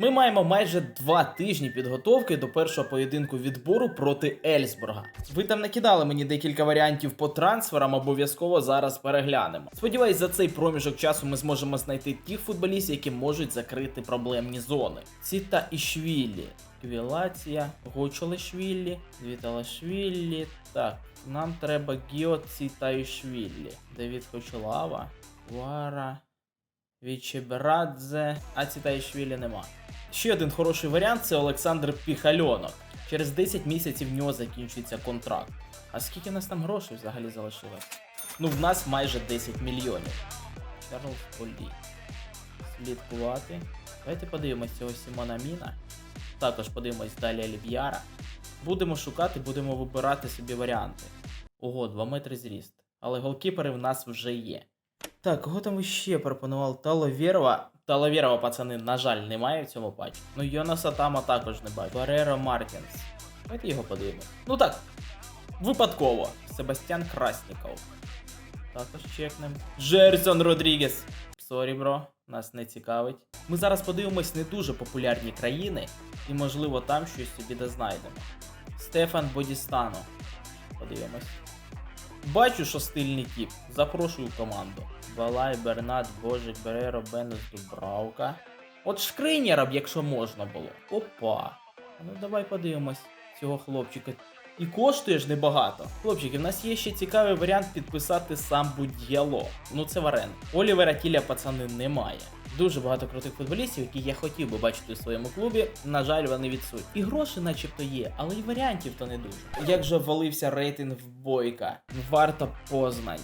Ми маємо майже два тижні підготовки до першого поєдинку відбору проти Ельсбурга. Ви там накидали мені декілька варіантів по трансферам, обов'язково зараз переглянемо. Сподіваюсь, за цей проміжок часу ми зможемо знайти тих футболістів, які можуть закрити проблемні зони. Ціта і Швілі. Квілація, Гочолешвілі, Віталашвілі. Так, нам треба Гіо Цітаїшвілі. Девід Хочолава, Вара, Вічебрадзе, а Цітаїшвілі нема. Ще один хороший варіант це Олександр Піхальонок. Через 10 місяців в нього закінчується контракт. А скільки в нас там грошей взагалі залишилось? Ну, в нас майже 10 мільйонів. Чарльз Полі. Слідкувати. Давайте подивимось цього Сімона Міна. Також подивимось далі Олів'яра. Будемо шукати, будемо вибирати собі варіанти. Ого, 2 метри зріст. Але голкіпери в нас вже є. Так, кого там ще пропонував? Таловєрова. Таловєрова, пацани, на жаль, немає в цьому патчі. Ну, Йонаса Тама також не бачу. Бареро Мартінс. Давайте його подивимось. Ну так, випадково. Себастьян Красніков. Також чекнем. Джерсон Родрігес. Сорі, бро, нас не цікавить. Ми зараз подивимось не дуже популярні країни, і можливо там щось собі дознайдемо. Стефан Бодістано. Подивимось. Бачу, що стильний тіп. Запрошую команду. Балай, Бернат, Божик, Береро, Бенес, Дубравка. От шкринєра б, якщо можна було. Опа. Ну давай подивимось цього хлопчика. І коштує ж небагато. Хлопчики, в нас є ще цікавий варіант підписати сам будь-яло. Ну це в оренду. Олівера Тіля, пацани, немає. Дуже багато крутих футболістів, які я хотів би бачити у своєму клубі. На жаль, вони відсутні. І гроші, начебто, є, але й варіантів то не дуже. Як же валився рейтинг в бойка? Варто Познань.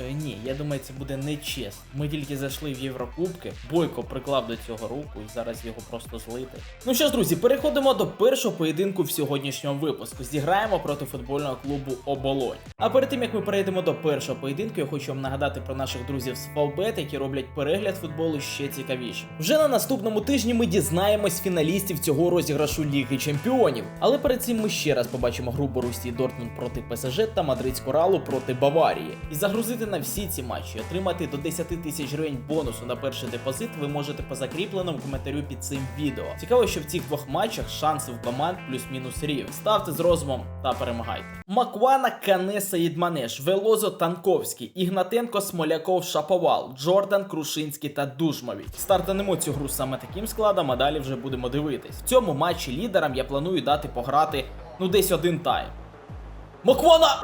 Е, ні, я думаю, це буде нечесно. Ми тільки зайшли в Єврокубки, Бойко приклав до цього руку і зараз його просто злити. Ну що ж, друзі, переходимо до першого поєдинку в сьогоднішньому випуску. Зіграємо проти футбольного клубу Оболонь. А перед тим як ми перейдемо до першого поєдинку, я хочу вам нагадати про наших друзів з Фавбет, які роблять перегляд футболу ще цікавіше. Вже на наступному тижні ми дізнаємось фіналістів цього розіграшу Ліги Чемпіонів. Але перед цим ми ще раз побачимо гру Борусії Дортмунд проти ПСЖ та Мадридську Ралу проти Баварії. І загрузити на всі ці матчі, отримати до 10 тисяч гривень бонусу на перший депозит, ви можете по закріпленому коментарю під цим відео. Цікаво, що в цих двох матчах шанси в команд плюс-мінус рівні. Ставте з розумом та перемагайте. Маквана Кане Саїдманеш, Велозо Танковський, Ігнатенко Смоляков Шаповал, Джордан Крушинський та Душмові. Стартанемо цю гру саме таким складом, а далі вже будемо дивитись. В цьому матчі лідерам я планую дати пограти ну десь один тайм. Маквана!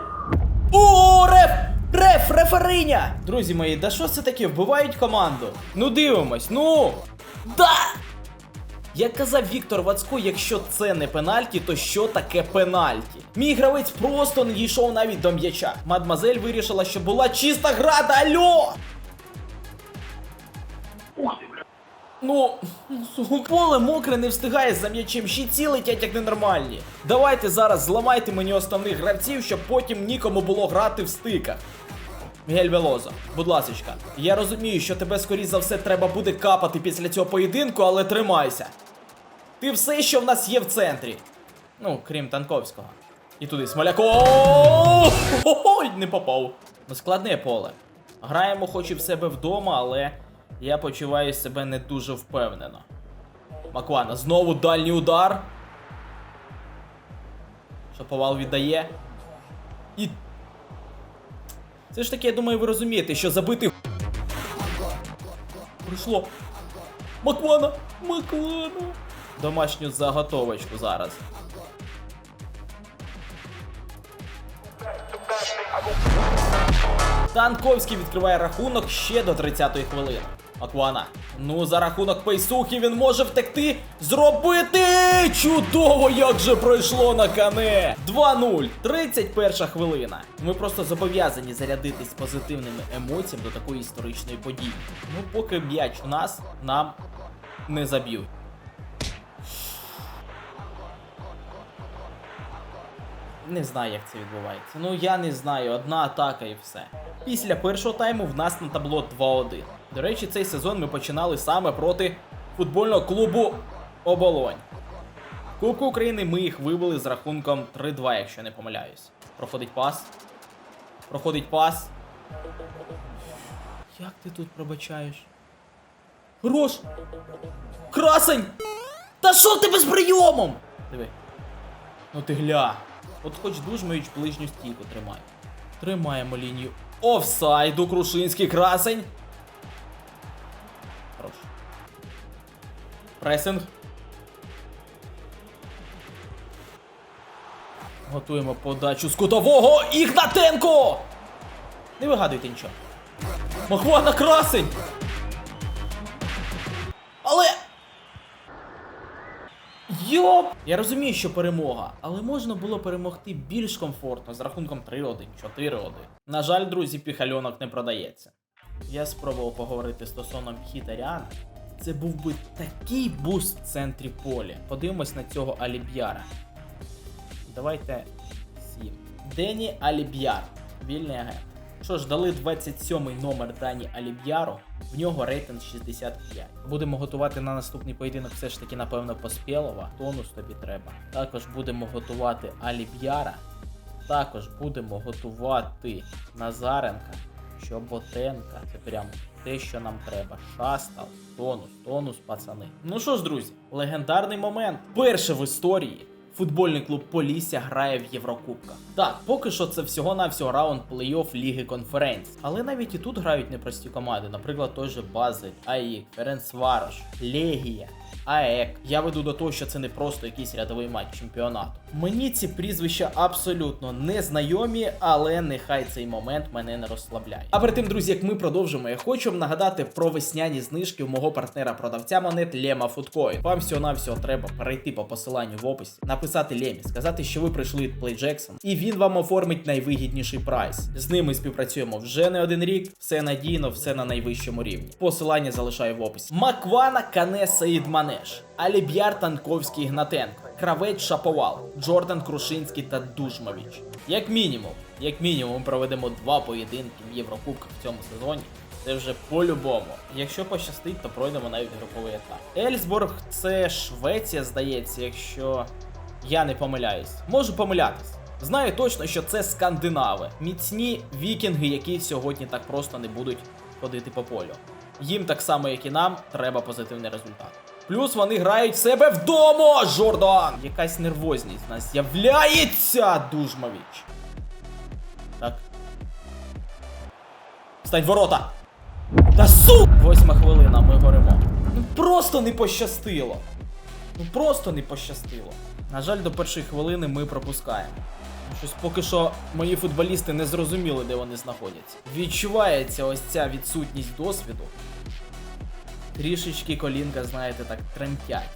О, реф! Реф, рефериня! Друзі мої, да що це таке? Вбивають команду? Ну дивимось, ну! Да! Як казав Віктор Вацько, якщо це не пенальті, то що таке пенальті? Мій гравець просто не дійшов навіть до м'яча. Мадмазель вирішила, що була чиста гра, да алло! Ну, поле мокре не встигає за м'ячем, щиці летять як ненормальні. Давайте зараз зламайте мені основних гравців, щоб потім нікому було грати в стиках. Мігель Велозо, будь ласочка, я розумію, що тебе скоріш за все треба буде капати після цього поєдинку, але тримайся. Ти все, що в нас є в центрі. Ну, крім Танковського. І туди Смоляков! Ой, не попав. Ну, складне поле. Граємо хоч і в себе вдома, але я почуваю себе не дуже впевнено. Маквана, знову дальній удар. Шаповал віддає. І. Це ж таки, я думаю, ви розумієте, що забити. Прийшло. Маквана! Маквана! Домашню заготовочку зараз. Танковський відкриває рахунок ще до 30-ї хвилини. Маквана. Ну, за рахунок пейсухи він може втекти. Зробити! Чудово, як же пройшло на кане! 2-0, 31 хвилина. Ми просто зобов'язані зарядитись позитивними емоціями до такої історичної події. Ну, поки м'яч у нас, нам не заб'ють. Не знаю, як це відбувається. Ну я не знаю, одна атака і все. Після першого тайму в нас на табло 2-1. До речі, цей сезон ми починали саме проти футбольного клубу Оболонь. Кубку України ми їх вибили з рахунком 3-2, якщо не помиляюсь. Проходить пас. Проходить пас. Як ти тут пробачаєш? Хорош! Красень! Та що ти без прийомом? Диви. Ну ти гля. От хоч Дужмович ближню стійку тримай. Тримаємо лінію. Офсайду, Крушинський красень. Пресинг. Готуємо подачу з кутового Ігнатенко! Не вигадуйте нічого. Махвана красень! Але. Йоп! Я розумію, що перемога, але можна було перемогти більш комфортно з рахунком 3-1, 4-1. На жаль, друзі, піхальонок не продається. Я спробував поговорити стосовно Мхітаряна. Це був би такий буст в центрі поля. Подивимось на цього Аліб'яра. Давайте 7. Дені Аліб'яр. Вільний агент. Що ж, дали 27 номер Дані Аліб'яру. В нього рейтинг 65. Будемо готувати на наступний поєдинок все ж таки, напевно, Поспєлова. Тонус тобі треба. Також будемо готувати Аліб'яра. Також будемо готувати Назаренка, Щоботенка. Це прям те, що нам треба. Шастал, тонус, тонус, пацани. Ну що ж, друзі, легендарний момент. Перше в історії. Футбольний клуб Полісся грає в Єврокубках. Так, поки що це всього-навсього раунд плей-офф Ліги Конференцій. Але навіть і тут грають непрості команди, наприклад, той же Базель, АІК, Ференцварош, Легія, АЕК. Я веду до того, що це не просто якийсь рядовий матч чемпіонату. Мені ці прізвища абсолютно не знайомі, але нехай цей момент мене не розслабляє. А перед тим, друзі, як ми продовжимо, я хочу вам нагадати про весняні знижки у мого партнера-продавця монет Лема Фудкоін. Вам всього навсього треба перейти по посиланню в описі, написати Лемі, сказати, що ви прийшли від Play Jackson, і він вам оформить найвигідніший прайс. З ними співпрацюємо вже не один рік, все надійно, все на найвищому рівні. Посилання залишаю в описі. Маквана Кане Саїд Манеш, Аліб'яр Танковський Гнатенко, Кравець Шаповал, Джордан Крушинський та Душмович. Як мінімум, як мінімум, проведемо два поєдинки в Єврокубках в цьому сезоні. Це вже по-любому. Якщо пощастить, то пройдемо навіть груповий етап. Ельсборг це Швеція, здається, якщо я не помиляюсь. Можу помилятись. Знаю точно, що це скандинави, міцні вікінги, які сьогодні так просто не будуть ходити по полю. Їм так само, як і нам, треба позитивний результат. Плюс вони грають себе вдома, Жордан! Якась нервозність в нас з'являється, Дужмович. Так. Встань ворота! Та су! Восьма хвилина, ми горимо. Ну просто не пощастило. Ну просто не пощастило. На жаль, до першої хвилини ми пропускаємо. Щось поки що мої футболісти не зрозуміли, де вони знаходяться. Відчувається ось ця відсутність досвіду. Трішечки колінка, знаєте, так тремтять.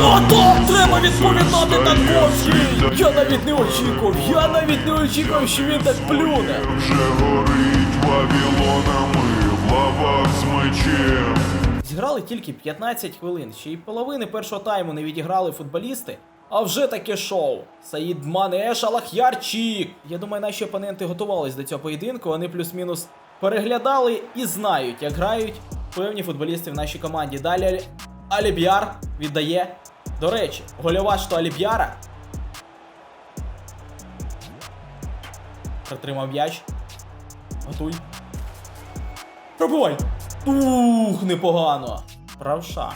Ото треба відповідати Танковський! Я навіть не очікував, я навіть не очікував, що він так плюне. Вже горить Вавилонами в лавах з мечем. Зіграли тільки 15 хвилин, ще й половини першого тайму не відіграли футболісти. А вже таке шоу. Саїд Манеш Алахярчик. Я думаю, наші опоненти готувались до цього поєдинку. Вони плюс-мінус переглядали і знають, як грають певні футболісти в нашій команді. Далі Алі- Аліб'яр віддає. До речі, гольова що Аліб'яра. Притримав м'яч. Готуй. Пробувай! Ух, непогано. Правша.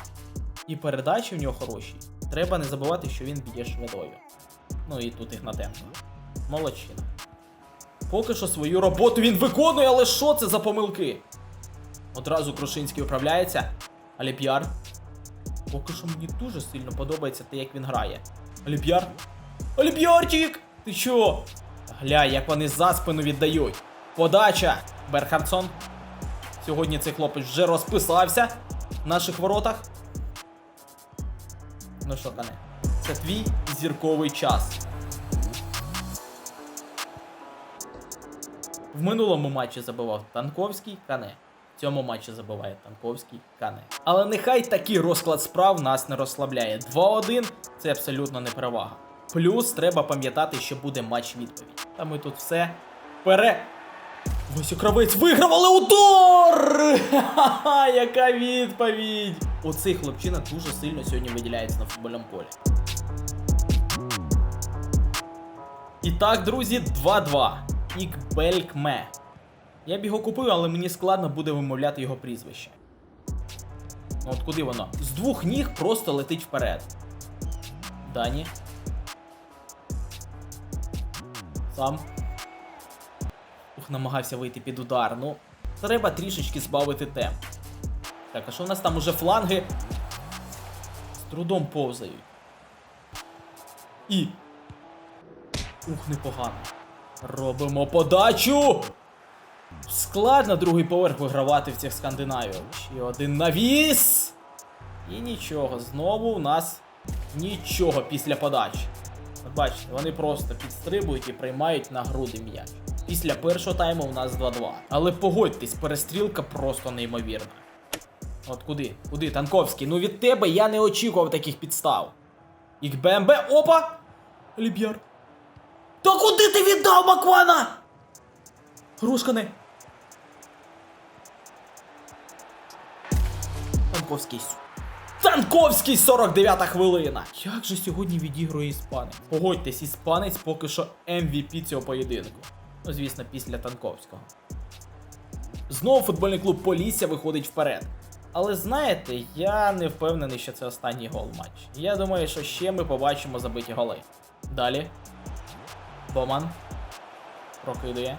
І передачі в нього хороші. Треба не забувати, що він б'є швидою. Ну і тут Ігнатенко. Молодчина. Поки що свою роботу він виконує, але що це за помилки? Одразу Крушинський управляється. Аліп'яр. Поки що мені дуже сильно подобається те, як він грає. Аліп'яр. Аліп'ярчик! Ти чо? Гля, як вони за спину віддають. Подача. Берхардсон. Сьогодні цей хлопець вже розписався в наших воротах. Ну що, Кане, це твій зірковий час. В минулому матчі забивав Танковський Кане. В цьому матчі забиває Танковський Кане. Але нехай такий розклад справ нас не розслабляє. 2-1 це абсолютно не перевага. Плюс треба пам'ятати, що буде матч відповідь. Та ми тут все пере. Васю Кравець виграв, але удар! Ха-ха, яка відповідь! Оцей хлопчина дуже сильно сьогодні виділяється на футбольному полі. І так, друзі, 2-2. Ікбелькме. Я б його купив, але мені складно буде вимовляти його прізвище. Ну от куди воно? З двох ніг просто летить вперед. Дані. Сам. Намагався вийти під удар. Ну, треба трішечки збавити темп. Так, а що у нас там уже фланги? З трудом повзають. І. Ух, непогано. Робимо подачу! Складно другий поверх вигравати в цих Скандинавів. Ще один навіс! І нічого, знову у нас нічого після подачі. Бачите, вони просто підстрибують і приймають на груди м'яч. Після першого тайму у нас 2-2. Але погодьтесь, перестрілка просто неймовірна. От куди? Куди? Танковський? Ну від тебе я не очікував таких підстав. Їх БМБ. Опа! Ліб'яр. Та куди ти віддав Маквана? Грушкани. Танковський. Танковський 49-та хвилина. Як же сьогодні відігрує іспанець? Погодьтесь, іспанець поки що MVP цього поєдинку. Ну, звісно, після Танковського. Знову футбольний клуб Полісся виходить вперед. Але знаєте, я не впевнений, що це останній гол в матчі. Я думаю, що ще ми побачимо забиті голи. Далі. Боман. Прокидує.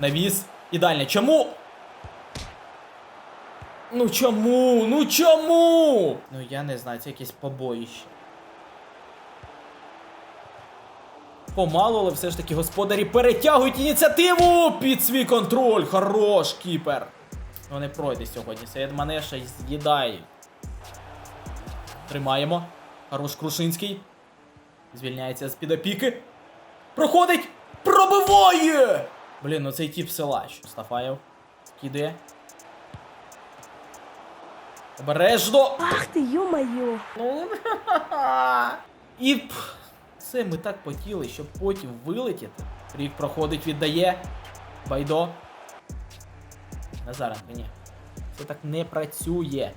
Навіс. І далі. Чому? Ну чому? Ну чому? Ну я не знаю, це якесь побоїще. Помалу, але все ж таки господарі перетягують ініціативу під свій контроль. Хорош, кіпер. Ну не пройде сьогодні. Саєд Манеша з'їдає. Тримаємо. Хорош Крушинський. Звільняється з під опіки. Проходить! Пробиває! Блін, ну цей тип силач. Мустафаєв. Кидає. Обережно! Ах ти, ё-моё! Ну, І це ми так хотіли, щоб потім вилетіти. Рік проходить, віддає. Байдо. Назаренко, ні. Це так не працює.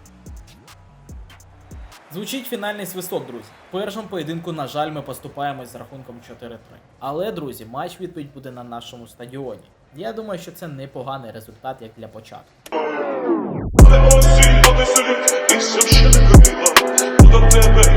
Звучить фінальний свисток, друзі. В першому поєдинку, на жаль, ми поступаємось з рахунком 4-3. Але, друзі, матч відповідь буде на нашому стадіоні. Я думаю, що це непоганий результат як для початку. Одесит, і